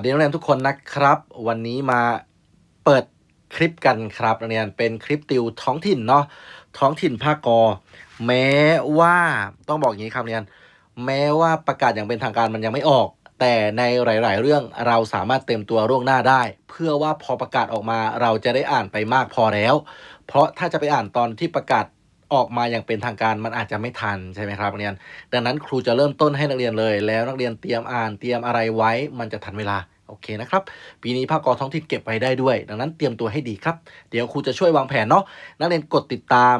สวัสดีนักเรียนทุกคนนะครับ วันนี้มาเปิดคลิปกันครับนักเรียนเป็นคลิปติวท้องถิ่นเนาะท้องถิ่นภาคกอ แม้ว่าต้องบอกอย่างนี้ครับนักเรียน แม้ว่าประกาศอย่างเป็นทางการมันยังไม่ออก แต่ในหลาย ๆ เรื่องเราสามารถเต็มตัวล่วงหน้าได้ เพื่อว่าพอประกาศออกมาเราจะได้อ่านไปมากพอแล้ว เพราะถ้าจะไปอ่านตอนที่ประกาศออกมาอย่างเป็นทางการมันอาจจะไม่ทันใช่ไหมครับนักเรียน ดังนั้นครูจะเริ่มต้นให้นักเรียนเลย แล้วนักเรียนเตรียมอ่านเตรียมอะไรไว้มันจะทันเวลา โอเคนะครับ ปีนี้ภาคกอท้องถิ่นเก็บไว้ได้ด้วย ดังนั้นเตรียมตัวให้ดีครับ เดี๋ยวครูจะช่วยวางแผนเนาะนักเรียนกดติดตาม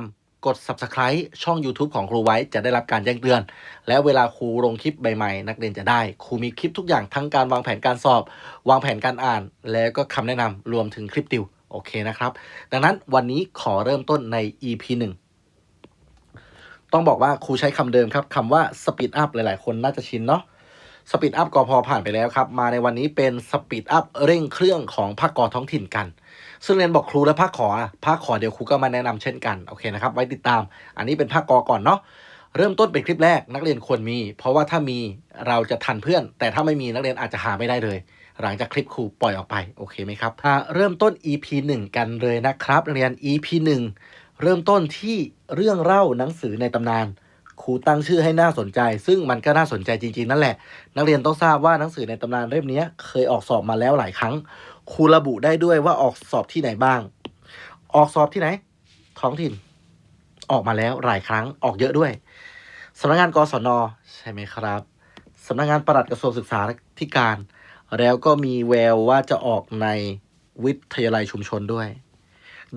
กด subscribe ช่อง YouTube ของครูไว้จะได้รับการแจ้งเตือน แล้วเวลาครูลงคลิปใหม่ๆนักเรียนจะได้ ครูมีคลิปทุกอย่างทั้งการวางแผนการสอบ วางแผนการอ่าน แล้วก็คำแนะนำรวมถึงคลิปติว โอเคนะครับ ดังนั้นวันนี้ขอเริ่มต้นใน EP 1 ต้องบอกว่าครูใช้คำเดิมครับคำว่า speed up หลายๆ คนน่าจะชินเนาะ สปีดอัพกอพอผ่านไปแล้วครับ มาในวันนี้เป็นสปีดอัพเร่งเครื่องของภาคกอท้องถิ่นกัน ซึ่งเรียนบอกครูและภาคขอภาคขอเดี๋ยวครูก็มาแนะนำเช่นกัน โอเคนะครับ ไว้ติดตาม อันนี้เป็นภาคกอก่อนเนาะเริ่มต้นเป็นคลิปแรกนักเรียนควรมี เพราะว่าถ้ามีเราจะทันเพื่อน แต่ถ้าไม่มีนักเรียนอาจจะหาไม่ได้เลย หลังจากคลิปครูปล่อยออกไปโอเคไหมครับเริ่มต้น EP 1 กันเลยนะครับนักเรียน EP 1 เริ่มต้นที่เรื่องเล่าหนังสือในตำนาน ครูตั้งชื่อให้น่าสนใจ ซึ่งมันก็น่าสนใจจริงๆ นั่นแหละ นักเรียนต้องทราบว่าหนังสือในตำนานเล่มนี้เคยออกสอบมาแล้วหลายครั้ง ครูระบุได้ด้วยว่าออกสอบที่ไหนบ้าง ออกสอบที่ไหน ท้องถิ่น ออกมาแล้วหลายครั้งออกเยอะด้วยสำนักงานกศนใช่ไหมครับสำนักงานประหลัดกระทรวงศึกษาธิการ แล้วก็มีแววว่าจะออกในวิทยาลัยชุมชนด้วย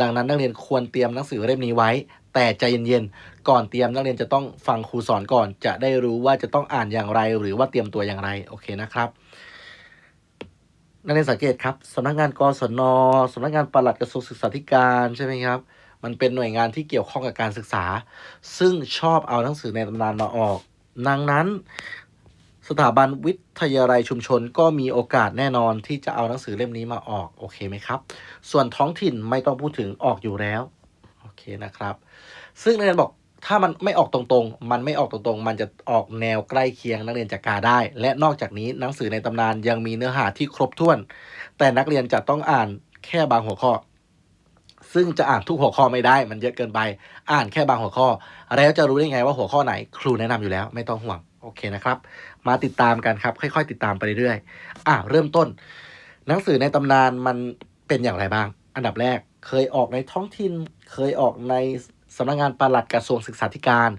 ดังนั้นนักเรียนควรเตรียมหนังสือเล่มนี้ไว้ แต่ใจเย็นๆ ก่อนเตรียมนักเรียนจะต้องฟังครูสอนก่อน จะได้รู้ว่าจะต้องอ่านอย่างไร หรือว่าเตรียมตัวอย่างไร โอเคนะครับ นักเรียนสังเกตครับสำนักงานกศนสำนักงานปลัดกระทรวงศึกษาธิการใช่ไหมครับ มันเป็นหน่วยงานที่เกี่ยวข้องกับการศึกษา ซึ่งชอบเอาหนังสือในตำนานมาออก ดังนั้น สถาบันวิทยาลัยชุมชนก็มีโอกาสแน่นอนที่จะเอาหนังสือเล่มนี้มาออกโอเคไหมครับ ส่วนท้องถิ่นไม่ต้องพูดถึงออกอยู่แล้วโอเคนะครับ ซึ่งนักเรียนบอกถ้ามันไม่ออกตรงๆ มันไม่ออกตรงๆ มันจะออกแนวใกล้เคียงนักเรียนจะกาได้ และนอกจากนี้หนังสือในตำนานยังมีเนื้อหาที่ครบถ้วน แต่นักเรียนจะต้องอ่านแค่บางหัวข้อ ซึ่งจะอ่านทุกหัวข้อไม่ได้ มันเยอะเกินไป อ่านแค่บางหัวข้อ แล้วจะรู้ได้ไงว่าหัวข้อไหน ครูแนะนำอยู่แล้ว ไม่ต้องห่วง โอเคนะครับ มาติดตามกันครับ ค่อย ๆ ติดตามไปเรื่อยๆอะเริ่มต้น หนังสือในตำนานมันเป็นอย่างไรบ้าง อันดับแรกเคยออกในท้องถิ่น เคยออกในสำนักงานปลัดกระทรวงศึกษาธิการ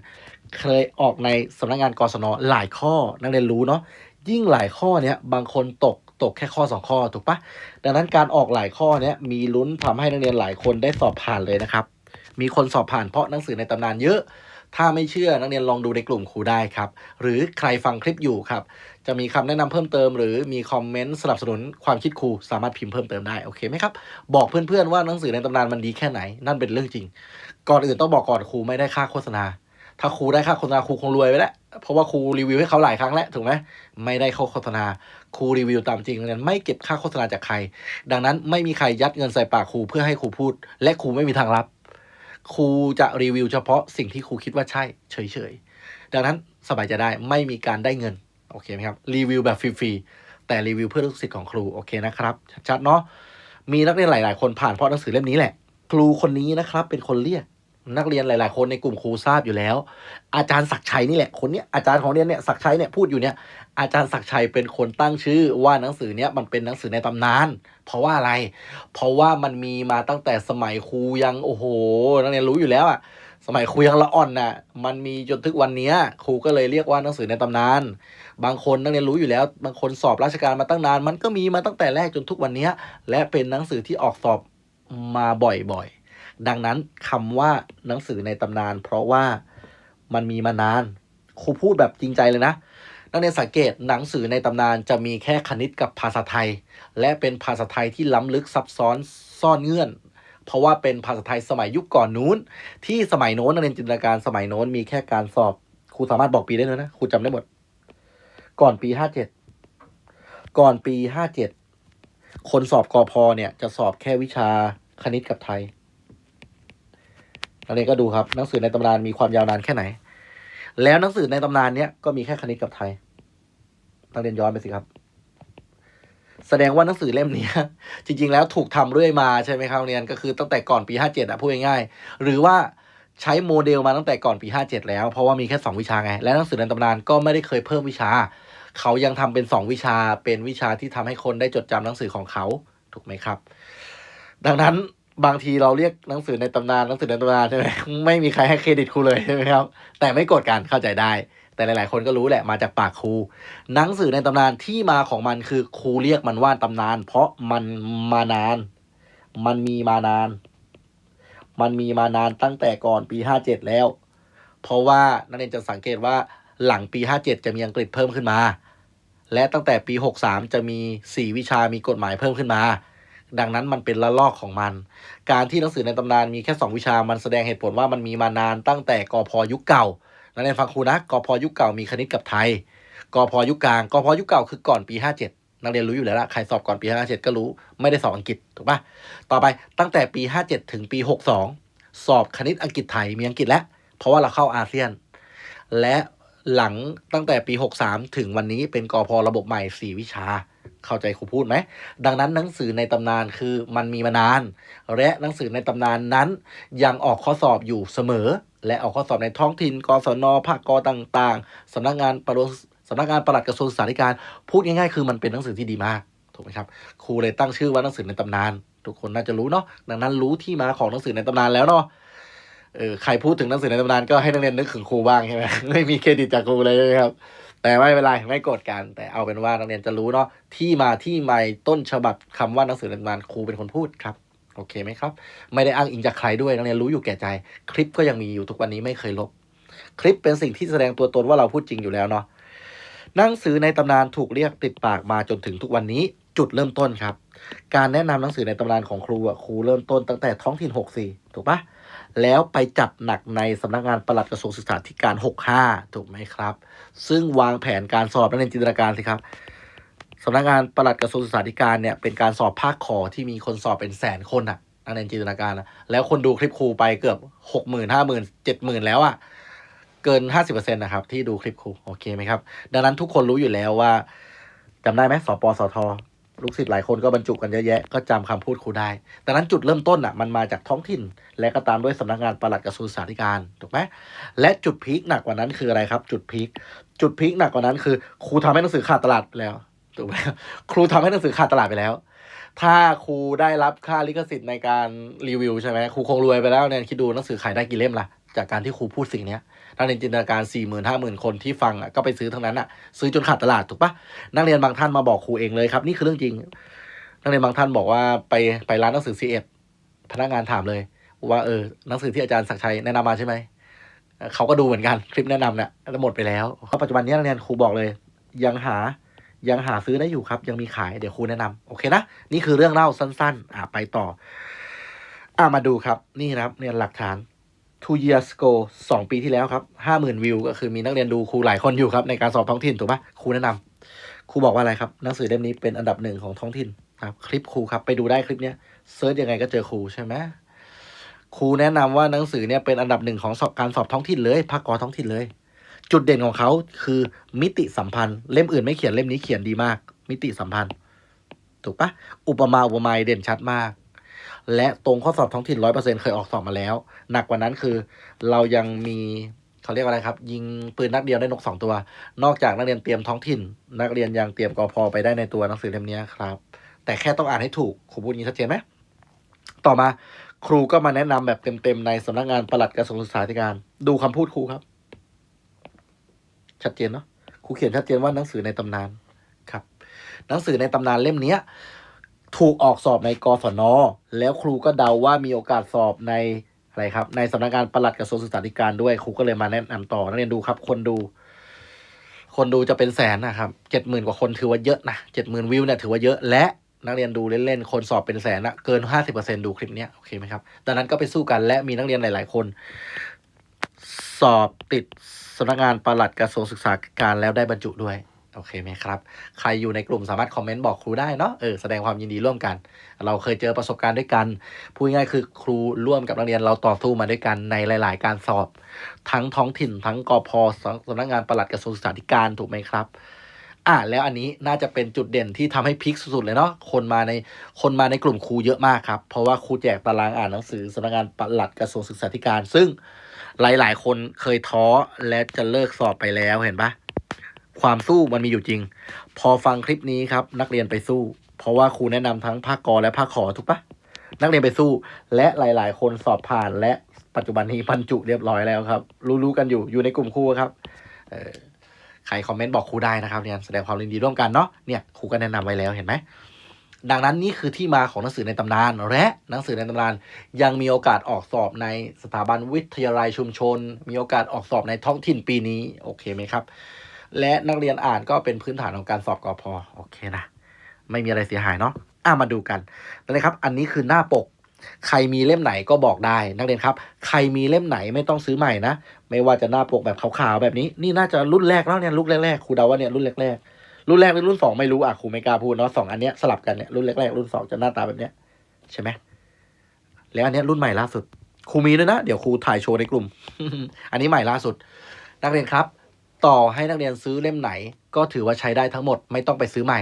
เคยออกในสำนักงานกศนหลายข้อนักเรียนรู้เนาะยิ่งหลายข้อเนี้ยบางคนตกตกแค่ข้อสองข้อถูกปะดังนั้นการออกหลายข้อเนี้ยมีลุ้นทำให้นักเรียนหลายคนได้สอบผ่านเลยนะครับ มีคนสอบผ่านเพราะหนังสือในตำนานเยอะ ถ้าไม่เชื่อนักเรียนลองดูในกลุ่มครูได้ครับ หรือใครฟังคลิปอยู่ครับ จะมีคำแนะนำเพิ่มเติม หรือมีคอมเมนต์สนับสนุนความคิดครูสามารถพิมพ์เพิ่มเติมได้โอเคไหมครับ บอกเพื่อนๆว่าหนังสือในตำนานมันดีแค่ไหน นั่นเป็นเรื่องจริง ก่อนอื่นต้องบอกก่อนครูไม่ได้ค่าโฆษณา ถ้าครูได้ค่าโฆษณาครูคงรวยไปแล้วเพราะว่าครูรีวิวให้เขาหลายครั้งแล้วถูกไหมไม่ได้เข้าโฆษณาครูรีวิวตามจริงนั้นไม่เก็บค่าโฆษณาจากใคร ดังนั้นไม่มีใครยัดเงินใส่ปากครูเพื่อให้ครูพูด และครูไม่มีทางรับ ครูจะรีวิวเฉพาะสิ่งที่ครูคิดว่าใช่ เฉยๆ ดังนั้นสบายใจได้ไม่มีการได้เงิน โอเคไหมครับ รีวิวแบบฟรีๆ แต่รีวิวเพื่อลูกศิษย์ของครู โอเคนะครับ ชัดๆ เนาะมีนักเรียนหลาย ๆ คนผ่านเพราะหนังสือเล่มนี้แหละ ครูคนนี้นะครับ เป็นคนเรียกนักเรียนหลาย ๆ คนในกลุ่มครูทราบอยู่แล้ว อาจารย์ศักชัยนี่แหละคนเนี้ยอาจารย์ของเรียนเนี่ยศักชัยเนี่ยพูดอยู่เนี่ย อาจารย์ศักชัยเป็นคนตั้งชื่อว่าหนังสือเนี้ยมันเป็นหนังสือในตำนาน เพราะว่าอะไร เพราะว่ามันมีมาตั้งแต่สมัยครูยังโอ้โหนักเรียนรู้อยู่แล้วอะสมัยครูยังละอ่อนน่ะ มันมีจนถึงวันเนี้ยครูก็เลยเรียกว่าหนังสือในตำนาน บางคนนักเรียนรู้อยู่แล้ว บางคนสอบราชการมาตั้งนาน มันก็มีมาตั้งแต่แรกจนทุกวันเนี้ยและเป็นหนังสือที่ออกสอบมาบ่อยๆ ดังนั้นคำว่าหนังสือในตำนาน เพราะว่ามันมีมานาน ครูพูดแบบจริงใจเลยนะ นักเรียนสังเกตหนังสือในตำนานจะมีแค่คณิตกับภาษาไทย และเป็นภาษาไทยที่ล้ำลึกซับซ้อนซ่อนเงื่อน เพราะว่าเป็นภาษาไทยสมัยยุคก่อนนู้น ที่สมัยโน้นนักเรียนจินตนาการสมัยโน้นมีแค่การสอบครูสามารถบอกปีได้เลยนะครูจำได้หมด ก่อนปีห้าเจ็ดก่อนปีห้าเจ็ดคนสอบกอพอเนี่ยจะสอบแค่วิชาคณิตกับไทยนักเรียนก็ดูครับหนังสือในตำนานมีความยาวนานแค่ไหน แล้วหนังสือในตำนานเนี้ยก็มีแค่คณิตกับไทย นักเรียนย้อนไปสิครับ แสดงว่าหนังสือเล่มนี้จริง ๆ แล้วถูกทำเรื่อยมาใช่ไหมครับเรียนก็คือตั้งแต่ก่อนปี57อะพูดง่ายๆหรือว่าใช้โมเดลมาตั้งแต่ก่อนปี57แล้วเพราะว่ามีแค่2วิชาไง และหนังสือในตำนานก็ไม่ได้เคยเพิ่มวิชา เขายังทำเป็น2วิชาเป็นวิชาที่ทำให้คนได้จดจำหนังสือของเขาถูกไหมครับ ดังนั้นบางทีเราเรียกหนังสือในตำนานหนังสือในตำนานใช่ไหมไม่มีใครให้เครดิตครูเลยใช่ไหมครับ แต่ไม่กดกันเข้าใจได้ แต่หลาย ๆ คนก็รู้แหละมาจากปากครู หนังสือในตำนานที่มาของมันคือครูเรียกมันว่าตำนาน เพราะมันมานาน มันมีมานาน มันมีมานานตั้งแต่ก่อนปีห้าเจ็ดแล้ว เพราะว่านักเรียนจะสังเกตว่าหลังปีห้าเจ็ดจะมีอังกฤษเพิ่มขึ้นมา และตั้งแต่ปีหกสามจะมีสี่วิชามีกฎหมายเพิ่มขึ้นมาดังนั้นมันเป็นละลอกของมัน การที่หนังสือในตำนานมีแค่สองวิชา มันแสดงเหตุผลว่ามันมีมานานตั้งแต่กอพยุคเก่า นักเรียนฟังครูนะกพยุคเก่ามีคณิตกับไทยกพยุคกลางกพยุคเก่าคือก่อนปี 57 นักเรียนรู้อยู่แล้วละใครสอบก่อนปี 57 ก็รู้ไม่ได้สอบอังกฤษถูกปะต่อไปตั้งแต่ปี 57 ถึงปี 62 สอบคณิตอังกฤษไทยมีอังกฤษแล้ว เพราะว่าเราเข้าอาเซียน และหลังตั้งแต่ปี 63 ถึงวันนี้เป็นกพระบบใหม่ 4 วิชา เข้าใจครูพูดไหม ดังนั้นหนังสือในตำนานคือมันมีมานาน และหนังสือในตำนานนั้น ยังออกข้อสอบอยู่เสมอ และออกข้อสอบในท้องถิ่นกศนภาคกต่างๆสำนักงานปลัดสำนักงานปลัดกระทรวงศึกษาธิการ พูดง่ายๆ คือมันเป็นหนังสือที่ดีมากถูกไหมครับครูเลยตั้งชื่อว่าหนังสือในตำนาน ทุกคนน่าจะรู้เนาะดังนั้นรู้ที่มาของหนังสือในตำนานแล้วเนาะเออใครพูดถึงหนังสือในตำนานก็ให้นักเรียนนึกถึงครูบ้างใช่ไหมไม่มีเครดิตจากครูเลยใช่ไหมครับ แต่ไม่เป็นไรไม่โกรธกัน แต่เอาเป็นว่านักเรียนจะรู้เนาะที่มาที่ไปต้นฉบับคำว่าหนังสือในตำนานครูเป็นคนพูดครับโอเคไหมครับ ไม่ได้อ้างอิงจากใครด้วยนักเรียนรู้อยู่แก่ใจ คลิปก็ยังมีอยู่ทุกวันนี้ไม่เคยลบ คลิปเป็นสิ่งที่แสดงตัวตนว่าเราพูดจริงอยู่แล้วเนาะหนังสือในตำนานถูกเรียกติดปากมาจนถึงทุกวันนี้จุดเริ่มต้นครับ การแนะนำหนังสือในตำนานของครูอะครูเริ่มต้นตั้งแต่ท้องถิ่น 64 ถูกปะ แล้วไปจัดหนักในสำนักงานปลัดกระทรวงศึกษาธิการ 65 ถูกไหมครับ ซึ่งวางแผนการสอบนักเรียนจินตนาการสิครับสำนักงานปลัดกระทรวงศึกษาธิการเนี่ยเป็นการสอบภาคขอที่มีคนสอบเป็นแสนคนอะนักเรียนจินตนาการนะแล้วคนดูคลิปครูไปเกือบหกหมื่นห้าหมื่นเจ็ดหมื่นแล้วอะเกินห้าสิบเปอร์เซ็นต์นะครับ ที่ดูคลิปครูโอเคไหมครับ ดังนั้นทุกคนรู้อยู่แล้วว่าจำได้ไหมสปสท ลูกศิษย์หลายคนก็บรรจุกันเยอะแยะก็จำคำพูดครูได้ ดังนั้นจุดเริ่มต้นอะมันมาจากท้องถิ่น และก็ตามด้วยสำนักงานปลัดกระทรวงศึกษาธิการถูกไหมและจุดพีคหนักกว่านั้นคืออะไรครับ จุดพีคจุดพีคหนักกว่านั้นคือครูทำให้หนังสือขาดตลาดไปแล้วถูกไหมครูทำให้หนังสือขาดตลาดไปแล้ว ถ้าครูได้รับค่าลิขสิทธิ์ในการรีวิวใช่ไหมครูคงรวยไปแล้วเนี่ยคิดดูหนังสือขายได้กี่เล่มละ จากการที่ครูพูดสิ่งนี้นักเรียนจินตนาการ4ี่หมื่นห้าหมื่นคนที่ฟังอะก็ไปซื้อทั้งนั้นอะซื้อจนขาดตลาดถูกปะนักเรียนบางท่านมาบอกครูเองเลยครับ นี่คือเรื่องจริง นักเรียนบางท่านบอกว่าไปไปร้านหนังสือซีเอ็ดพนักงานถามเลย ว่าเออหนังสือที่อาจารย์ศักชัยแนะนำมาใช่ไหมเขาก็ดูเหมือนกันคลิปแนะนำเนี่ยแล้วหมดไปแล้วเพราปัจจุบันนี้นักเรียนครูบอกเลย ยังหายังหาซื้อได้อยู่ครับ ยังมีขายเดี๋ยวครูแนะนำโอเคนะนี่คือเรื่องเล่าสั้น ๆ อะไปต่อ อะมาดูครับ นี่นะครับเนี่ยหลักฐาน two years ago สองปีที่แล้วครับห้าหมื่นวิวก็คือมีนักเรียนดูครูหลายคนอยู่ครับในการสอบท้องถิ่นถูกปะครูแนะนำครูบอกว่าอะไรครับหนังสือเล่มนี้เป็นอันดับหนึ่งของท้องถิ่นครับคลิปครูครับไปดูได้คลิปเนี้ยเซิร์ชยังไงก็เจอครูใช่ไหมครูแนะนำว่าหนังสือเนี่ยเป็นอันดับหนึ่งของสอบการสอบท้องถิ่นเลยภาคกอท้องถิ่นเลย จุดเด่นของเขาคือมิติสัมพันธ์เล่มอื่นไม่เขียนเล่มนี้เขียนดีมาก มิติสัมพันธ์ ถูกปะอุปมาอุปไมยเด่นชัดมาก และตรงข้อสอบท้องถิ่นร้อยเปอร์เซ็นเคยออกสอบมาแล้ว หนักกว่านั้นคือ เรายังมีเขาเรียกว่าอะไรครับ ยิงปืนนัดเดียวได้นกสองตัว นอกจากนักเรียนเตรียมท้องถิ่น นักเรียนยังเตรียมกอพอไปได้ในตัวหนังสือเล่มนี้ครับ แต่แค่ต้องอ่านให้ถูกครูพูดอย่างนี้ชัดเจนไหมต่อมาครูก็มาแนะนำแบบเต็มๆในสำนักงานปลัดกระทรวงศึกษาธิการ ดูคำพูดครูครับ ชัดเจนเนาะครูเขียนชัดเจนว่าหนังสือในตำนานครับ หนังสือในตำนานเล่มเนี้ย ถูกออกสอบในกศนแล้วครูก็เดาว่ามีโอกาสสอบในอะไรครับ ในสำนักงานปลัดกระทรวงศึกษาธิการด้วยครูก็เลยมาแนะนำต่อนักเรียนดูครับ คนดู คนดูจะเป็นแสนนะครับเจ็ดหมื่นกว่าคนถือว่าเยอะนะเจ็ดหมื่นวิวเนี่ยถือว่าเยอะและนักเรียนดูเล่นๆ คนสอบเป็นแสนนะเกินห้าสิบเปอร์เซ็นดูคลิปเนี้ยโอเคไหมครับ ดังนั้นก็ไปสู้กันและมีนักเรียนหลาย ๆ คน สอบติดสำนักงานปลัดกระทรวงศึกษาธิการแล้วได้บรรจุด้วย โอเคไหมครับ ใครอยู่ในกลุ่มสามารถคอมเมนต์บอกครูได้เนาะเออแสดงความยินดีร่วมกัน เราเคยเจอประสบการณ์ด้วยกันพูดง่ายคือครูร่วมกับนักเรียนเราต่อสู้มาด้วยกันในหลาย ๆ การสอบ ทั้งท้องถิ่น ทั้งกอพสำนักงานปลัดกระทรวงศึกษาธิการถูกไหมครับอ่าแล้วอันนี้น่าจะเป็นจุดเด่นที่ทำให้พลิกสุดๆเลยเนาะคนมาในคนมาในกลุ่มครูเยอะมากครับ เพราะว่าครูแจกตารางอ่านหนังสือสำนักงานปลัดกระทรวงศึกษาธิการ ซึ่งหลายๆ คนเคยท้อและจะเลิกสอบไปแล้วเห็นปะ ความสู้มันมีอยู่จริง พอฟังคลิปนี้ครับ นักเรียนไปสู้ เพราะว่าครูแนะนำทั้งภาคกอและภาคขอถูกปะนักเรียนไปสู้ และหลาย ๆ คนสอบผ่านและปัจจุบันนี้บรรจุเรียบร้อยแล้วครับ รู้ๆกันอยู่อยู่ในกลุ่มครูครับใครคอมเมนต์บอกครูได้นะครับเนี่ยแสดงความยินดีร่วมกันเนาะเนี่ยครูก็แนะนำไว้แล้วเห็นไหมดังนั้นนี่คือที่มาของหนังสือในตำนานและหนังสือในตำนานยังมีโอกาสออกสอบในสถาบันวิทยาลัยชุมชน มีโอกาสออกสอบในท้องถิ่นปีนี้โอเคไหมครับ และนักเรียนอ่านก็เป็นพื้นฐานของการสอบกอพอโอเคนะ ไม่มีอะไรเสียหายเนาะอะมาดูกันนะครับ อันนี้คือหน้าปก ใครมีเล่มไหนก็บอกได้ นักเรียนครับ ใครมีเล่มไหนไม่ต้องซื้อใหม่นะ ไม่ว่าจะหน้าปกแบบขาวๆแบบนี้ นี่น่าจะรุ่นแรกแล้วเนี่ยรุ่นแรกๆครูเดาว่าเนี่ยรุ่นแรกๆรุ่นแรกหรือรุ่นสองไม่รู้อะครูไม่กล้าพูดเนาะสองอันเนี้ยสลับกันเนี่ยรุ่นแรกๆรุ่นสองจะหน้าตาแบบเนี้ยใช่ไหมแล้วอันเนี้ยรุ่นใหม่ล่าสุดครูมีด้วยนะ เดี๋ยวครูถ่ายโชว์ในกลุ่ม อันนี้ใหม่ล่าสุด นักเรียนครับ ต่อให้นักเรียนซื้อเล่มไหน ก็ถือว่าใช้ได้ทั้งหมดไม่ต้องไปซื้อใหม่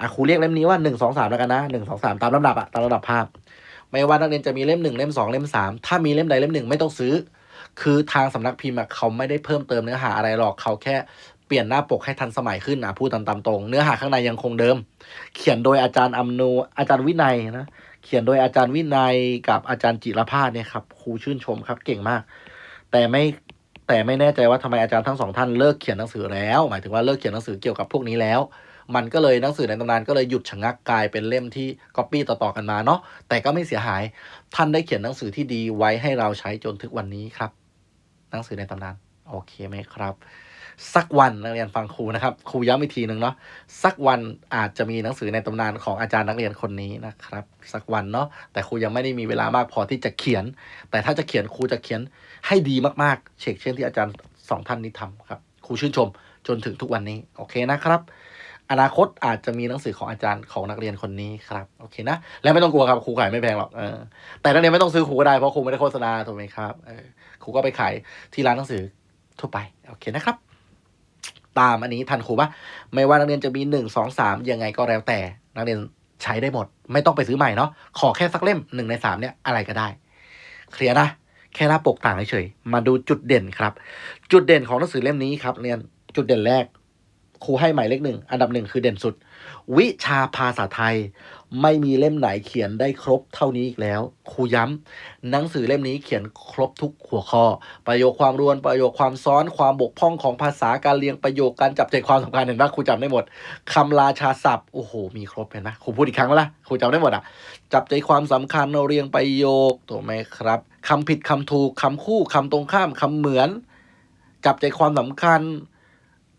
อะครูเรียกเล่มนี้ว่าหนึ่งสองสามแล้วกันนะหนึ่งสองสามตามลำดับอะตามลำดับภาพ ไม่ว่านักเรียนจะมีเล่มหนึ่งเล่มสองเล่มสามถ้ามีเล่มใดเล่มหนึ่งไม่ต้องซื้อ คือทางสำนักพิมพ์เขาไม่ได้เพิ่มเติมเนื้อหาอะไรหรอกเขาแค่เปลี่ยนหน้าปกให้ทันสมัยขึ้นนะพูดตามตรง เนื้อหาข้างในยังคงเดิม เขียนโดยอาจารย์อำนูอาจารย์วินัยนะเขียนโดยอาจารย์วินัยกับอาจารย์จิรพาสเนี่ยครับครูชื่นชมครับเก่งมาก แต่ไม่ แต่ไม่แน่ใจว่าทำไมอาจารย์ทั้งสองท่านเลิกเขียนหนังสือแล้ว หมายถึงว่าเลิกเขียนหนังสือเกี่ยวกับพวกนี้แล้ว มันก็เลยหนังสือในตำนานก็เลยหยุดชะงักกลายเป็นเล่มที่ก๊อปปี้ต่อๆกันมาเนาะแต่ก็ไม่เสียหาย ท่านได้เขียนหนังสือที่ดีไว้ให้เราใช้จนถึงวันนี้ครับ หนังสือในตำนานโอเคไหมครับ สักวันนักเรียนฟังครูนะครับ ครูย้ำอีกทีหนึ่งเนาะสักวันอาจจะมีหนังสือในตำนานของอาจารย์นักเรียนคนนี้นะครับ สักวันเนาะแต่ครูยังไม่ได้มีเวลามากพอที่จะเขียน แต่ถ้าจะเขียนครูจะเขียนให้ดีมากๆเชกเช่นที่อาจารย์สองท่านนี้ทำครับครูชื่นชมจนถึงทุกวันนี้โอเคนะครับ อนาคตอาจจะมีหนังสือของอาจารย์ของนักเรียนคนนี้ครับโอเคนะและไม่ต้องกลัวครับครูขายไม่แพงหรอกเออแต่นักเรียนไม่ต้องซื้อครูก็ได้เพราะครูไม่ได้โฆษณาถูกไหมครับเออครูก็ไปขายที่ร้านหนังสือทั่วไปโอเคนะครับ ตามอันนี้ทันครูปะไม่ว่านักเรียนจะมีหนึ่งสองสามยังไงก็แล้วแต่ นักเรียนใช้ได้หมด ไม่ต้องไปซื้อใหม่เนาะขอแค่สักเล่มหนึ่งในสามเนี่ยอะไรก็ได้ เคลียร์นะแค่หน้าปกต่างเฉยมาดูจุดเด่นครับ จุดเด่นของหนังสือเล่มนี้ครับเรียนจุดเด่นแรกครูให้หมายเลขหนึ่งอันดับหนึ่งคือเด่นสุด วิชาภาษาไทย ไม่มีเล่มไหนเขียนได้ครบเท่านี้อีกแล้ว ครูย้ำหนังสือเล่มนี้เขียนครบทุกหัวข้อ ประโยคความรวนประโยคความซ้อนความบกพร่องของภาษาการเรียงประโยคการจับใจความสำคัญเห็นไหมครูจำได้หมดคำราชาศัพท์โอ้โหมีครบเห็นไหมครูพูดอีกครั้งแล้วล่ะครูจำได้หมดอะจับใจความสำคัญเรียงประโยคถูกไหมครับคำผิดคำถูกคำคู่คำตรงข้ามคำเหมือน จับใจความสำคัญ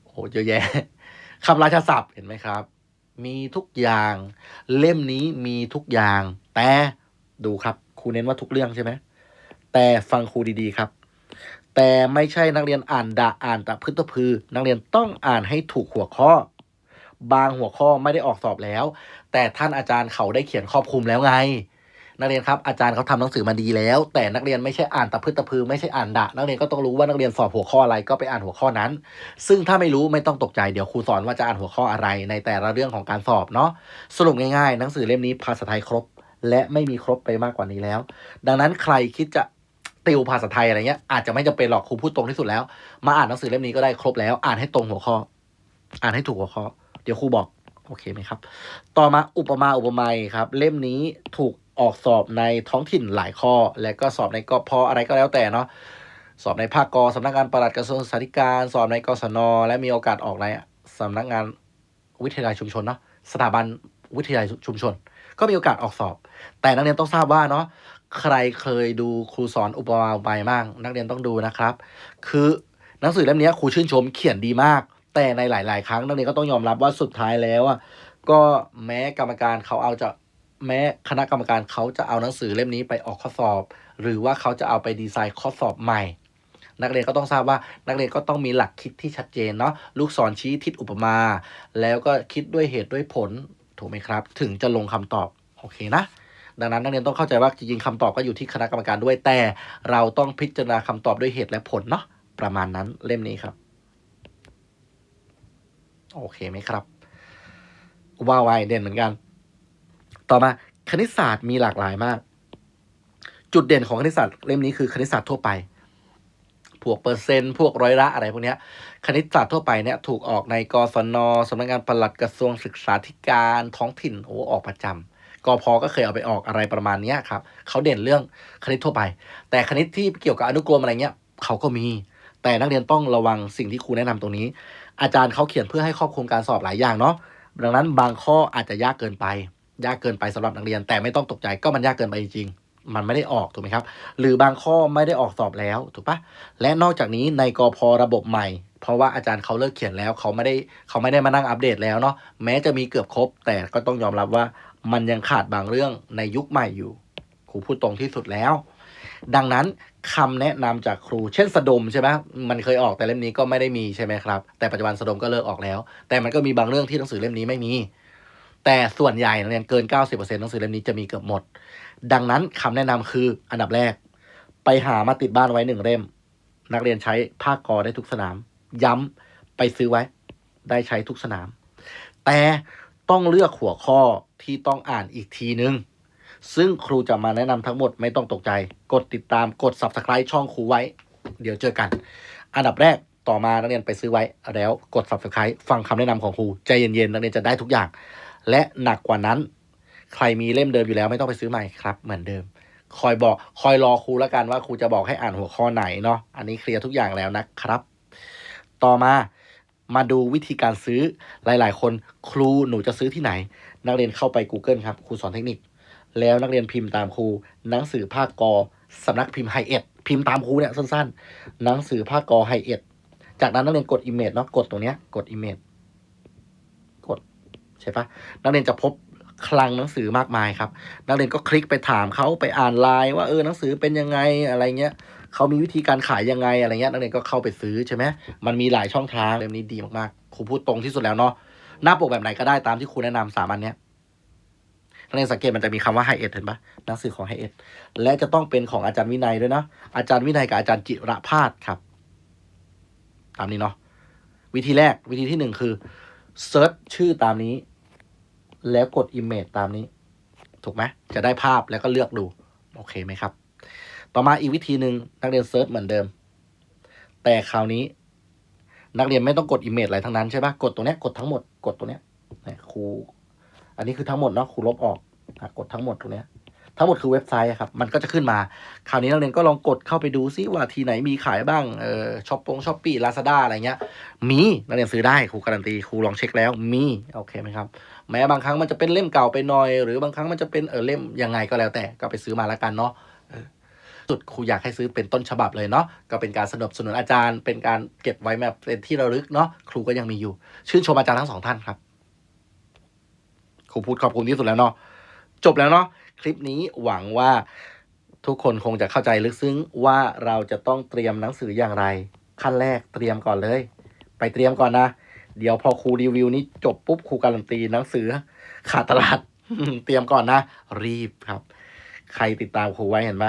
โอ้โหเยอะแยะคำราชาศัพท์เห็นไหมครับ มีทุกอย่าง เล่มนี้มีทุกอย่าง แต่ดูครับครูเน้นว่าทุกเรื่องใช่ไหมแต่ฟังครูดีๆครับ แต่ไม่ใช่นักเรียนอ่านดะอ่านตะพื้นตะพือ นักเรียนต้องอ่านให้ถูกหัวข้อ บางหัวข้อไม่ได้ออกสอบแล้ว แต่ท่านอาจารย์เขาได้เขียนครอบคลุมแล้วไง นักเรียนครับอาจารย์เขาทำหนังสือมาดีแล้ว แต่นักเรียนไม่ใช่อ่านตะพื้นตะพือไม่ใช่อ่านดะ นักเรียนก็ต้องรู้ว่านักเรียนสอบหัวข้ออะไรก็ไปอ่านหัวข้อนั้น ซึ่งถ้าไม่รู้ไม่ต้องตกใจเดี๋ยวครูสอนว่าจะอ่านหัวข้ออะไรในแต่ละเรื่องของการสอบเนาะสรุปง่ายๆ หนังสือเล่มนี้ภาษาไทยครบ และไม่มีครบไปมากกว่านี้แล้ว ดังนั้นใครคิดจะติวภาษาไทยอะไรเงี้ยอาจจะไม่จำเป็นหรอกครูพูดตรงที่สุดแล้ว มาอ่านหนังสือเล่มนี้ก็ได้ครบแล้ว อ่านให้ตรงหัวข้อ อ่านให้ถูกหัวข้อ เดี๋ยวครูบอกโอเคไหมครับ ต่อมาอุปมาอุปไมยครับ เล่มนี้ถูก ออกสอบในท้องถิ่นหลายข้อ และก็สอบในกพอะไรก็แล้วแต่เนาะสอบในภาคกสำนักงานปลัดกระทรวงศึกษาธิการ สอบในกศน และมีโอกาสออกในสำนักงานวิทยาลัยชุมชนเนาะสถาบันวิทยาลัยชุมชน ก็มีโอกาสออกสอบ แต่นักเรียนต้องทราบว่าเนาะใครเคยดูครูสอนอุปมาอุปไมยบ้างนักเรียนต้องดูนะครับ คือหนังสือเล่มนี้ครูชื่นชมเขียนดีมาก แต่ในหลาย ๆ ครั้งนักเรียนก็ต้องยอมรับว่าสุดท้ายแล้วอะก็แม้กรรมการเขาเอาจะ แม้คณะกรรมการเขาจะเอาหนังสือเล่มนี้ไปออกข้อสอบ หรือว่าเขาจะเอาไปดีไซน์ข้อสอบใหม่ นักเรียนก็ต้องทราบว่านักเรียนก็ต้องมีหลักคิดที่ชัดเจนเนาะลูกศรชี้ทิศอุปมา แล้วก็คิดด้วยเหตุด้วยผลถูกไหมครับ ถึงจะลงคำตอบโอเคนะดังนั้นนักเรียนต้องเข้าใจว่าจริงๆคำตอบก็อยู่ที่คณะกรรมการด้วยแต่เราต้องพิจารณาคำตอบด้วยเหตุและผลเนาะประมาณนั้นเล่มนี้ครับ โอเคไหมครับว่าไวเด่นเหมือนกัน ต่อมาคณิตศาสตร์มีหลากหลายมาก จุดเด่นของคณิตศาสตร์เล่มนี้คือคณิตศาสตร์ทั่วไป พวกเปอร์เซ็นต์ พวกร้อยละอะไรพวกนี้คณิตศาสตร์ทั่วไปเนี่ยถูกออกในกศนสำนักงานปลัดกระทรวงศึกษาธิการท้องถิ่นโอ้ออกประจำกพก็เคยเอาไปออกอะไรประมาณนี้ครับเขาเด่นเรื่องคณิตทั่วไป แต่คณิตที่เกี่ยวกับอนุกรมอะไรเงี้ยเขาก็มี แต่นักเรียนต้องระวังสิ่งที่ครูแนะนำตรงนี้ อาจารย์เขาเขียนเพื่อให้ครอบคลุมการสอบหลายอย่างเนาะดังนั้นบางข้ออาจจะยากเกินไป ยากเกินไปสำหรับนักเรียน แต่ไม่ต้องตกใจก็มันยากเกินไปจริงมันไม่ได้ออกถูกไหมครับ หรือบางข้อไม่ได้ออกสอบแล้วถูกปะและนอกจากนี้ในกพระบบใหม่ เพราะว่าอาจารย์เขาเลิกเขียนแล้วเขาไม่ได้เขาไม่ได้มานั่งอัปเดตแล้วเนาะแม้จะมีเกือบครบ แต่ก็ต้องยอมรับว่ามันยังขาดบางเรื่องในยุคใหม่อยู่ครูพูดตรงที่สุดแล้ว ดังนั้นคำแนะนำจากครู เช่นสะดมใช่ไหมมันเคยออกแต่เล่มนี้ก็ไม่ได้มีใช่ไหมครับ แต่ปัจจุบันสะดมก็เลิกออกแล้ว แต่มันก็มีบางเรื่องที่หนังสือเล่มนี้ไม่มี แต่ส่วนใหญ่นักเรียนเกิน 90%หนังสือเล่มนี้จะมีเกือบหมด ดังนั้นคำแนะนำคืออันดับแรก ไปหามาติดบ้านไว้หนึ่งเล่ม นักเรียนใช้ภาคกอได้ทุกสนาม ย้ำไปซื้อไว้ ได้ใช้ทุกสนาม แต่ต้องเลือกหัวข้อที่ต้องอ่านอีกทีนึง ซึ่งครูจะมาแนะนำทั้งหมดไม่ต้องตกใจ กดติดตามกด subscribe ช่องครูไว้ เดี๋ยวเจอกัน อันดับแรกต่อมานักเรียนไปซื้อไว้แล้วกด subscribe ฟังคำแนะนำของครู ใจเย็นๆ นักเรียนจะได้ทุกอย่าง และหนักกว่านั้น ใครมีเล่มเดิมอยู่แล้วไม่ต้องไปซื้อใหม่ครับ เหมือนเดิม คอยบอกคอยรอครูแล้วกันว่าครูจะบอกให้อ่านหัวข้อไหนเนาะอันนี้เคลียร์ทุกอย่างแล้วนะครับ ต่อมามาดูวิธีการซื้อหลาย ๆ คนครูหนูจะซื้อที่ไหน นักเรียนเข้าไป Google ครับครูสอนเทคนิค แล้วนักเรียนพิมพ์ตามครูหนังสือภาคกอสำนักพิมพ์ไฮเอ็ดพิมพ์ตามครูเนี่ยสั้น ๆ หนังสือภาคกอไฮเอ็ดจากนั้นนักเรียนกด Image เนาะกดตรงเนี้ยกด Image ช่ปะนักเรียนจะพบคลังหนังสือมากมายครับ นักเรียนก็คลิกไปถามเขาไปอ่านไลน์ว่าเออหนังสือเป็นยังไงอะไรเงี้ยเขามีวิธีการขายยังไงอะไรเงี้ยนักเรียนก็เข้าไปซื้อใช่ไหมมันมีหลายช่องทางเล่มนี้ดีมากๆครูพูดตรงที่สุดแล้วเนาะหน้าปกแบบไหนก็ได้ตามที่ครูแนะนำสามอันเนี้ยนักเรียนสังเกตมันจะมีคำว่าไฮเอ็ดเห็นปะหนังสือของไฮเอ็ดและจะต้องเป็นของอาจารย์วินัยด้วยนะอาจารย์วินัยกับอาจารย์จิระพาสครับ ตามนี้เนาะวิธีแรกวิธีที่หนึ่งคือเซิร์ชชื่อตามนี้ แล้วกด Image ตามนี้ ถูกไหมจะได้ภาพแล้วก็เลือกดู โอเคไหมครับ ต่อมาอีกวิธีหนึ่งนักเรียนเซิร์ชเหมือนเดิม แต่คราวนี้ นักเรียนไม่ต้องกด Image อะไรทั้งนั้นใช่ปะกดตรงนี้กดทั้งหมด กดตรงนี้ครู อันนี้คือทั้งหมดเนาะครูลบออกกดทั้งหมดตรงนี้ ทั้งหมดคือเว็บไซต์ครับ มันก็จะขึ้นมา คราวนี้นักเรียนก็ลองกดเข้าไปดูซิว่าที่ไหนมีขายบ้าง เออช้อปปงช้อปปี้ลาซาด้าอะไรเงี้ย มีนักเรียนซื้อได้ครูการันตีครูลองเช็คแล้วมีโอเคไหมครับ แม้บางครั้งมันจะเป็นเล่มเก่าไปหน่อย หรือบางครั้งมันจะเป็นเออเล่มยังไงก็แล้วแต่ก็ไปซื้อมาแล้วกันเนาะสุดครูอยากให้ซื้อเป็นต้นฉบับเลยเนาะก็เป็นการสนับสนุนอาจารย์ เป็นการเก็บไว้แบบเป็นที่ระลึกเนาะครูก็ยังมีอยู่ ชื่นชมอาจารย์ทั้งสองท่านครับครูพูดขอบคุณที่สุดแล้วเนาะจบแล้วเนาะ ลิปนี้หวังว่าทุกคนคงจะเข้าใจลึกซึ้งว่าเราจะต้องเตรียมหนังสืออย่างไร ขั้นแรกเตรียมก่อนเลย ไปเตรียมก่อนนะ เดี๋ยวพอครูรีวิวนี้จบปุ๊บครูการันตีหนังสือขาดตลาดเตรียมก่อนนะ รีบครับ ใครติดตามครูไว้เห็นไหม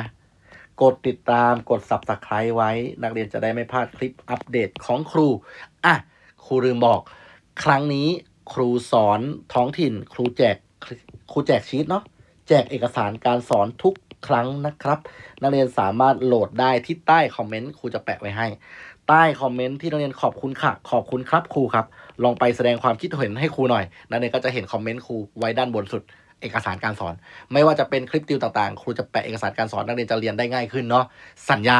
กดติดตามกด subscribe ไว้ นักเรียนจะได้ไม่พลาดคลิปอัปเดตของครู อะ ครูลืมบอก ครั้งนี้ครูสอนท้องถิ่น ครูแจกครูแจกชีตเนาะ แจกเอกสารการสอนทุกครั้งนะครับ นักเรียนสามารถโหลดได้ที่ใต้คอมเมนต์ครูจะแปะไว้ให้ ใต้คอมเมนต์ที่นักเรียนขอบคุณค่ะ ขอบคุณครับครูครับ ลองไปแสดงความคิดเห็นให้ครูหน่อย นักเรียนก็จะเห็นคอมเมนต์ครูไว้ด้านบนสุด เอกสารการสอน ไม่ว่าจะเป็นคลิปติวต่างๆ ครูจะแปะเอกสารการสอนนักเรียนจะเรียนได้ง่ายขึ้นเนาะ สัญญา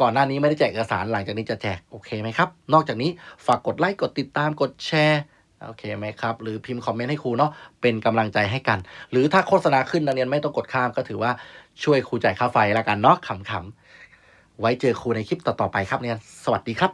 ก่อนหน้านี้ไม่ได้แจกเอกสารหลังจากนี้จะแจกโอเคไหมครับ นอกจากนี้ฝากกดไลค์กดติดตามกดแชร์ โอเคไหมครับ หรือพิมพ์คอมเมนต์ให้ครูเนาะเป็นกำลังใจให้กัน หรือถ้าโฆษณาขึ้นนักเรียนไม่ต้องกดข้ามก็ถือว่าช่วยครูจ่ายค่าไฟแล้วกันเนาะขำๆไว้เจอครูในคลิปต่อๆไปครับเนี่ยสวัสดีครับ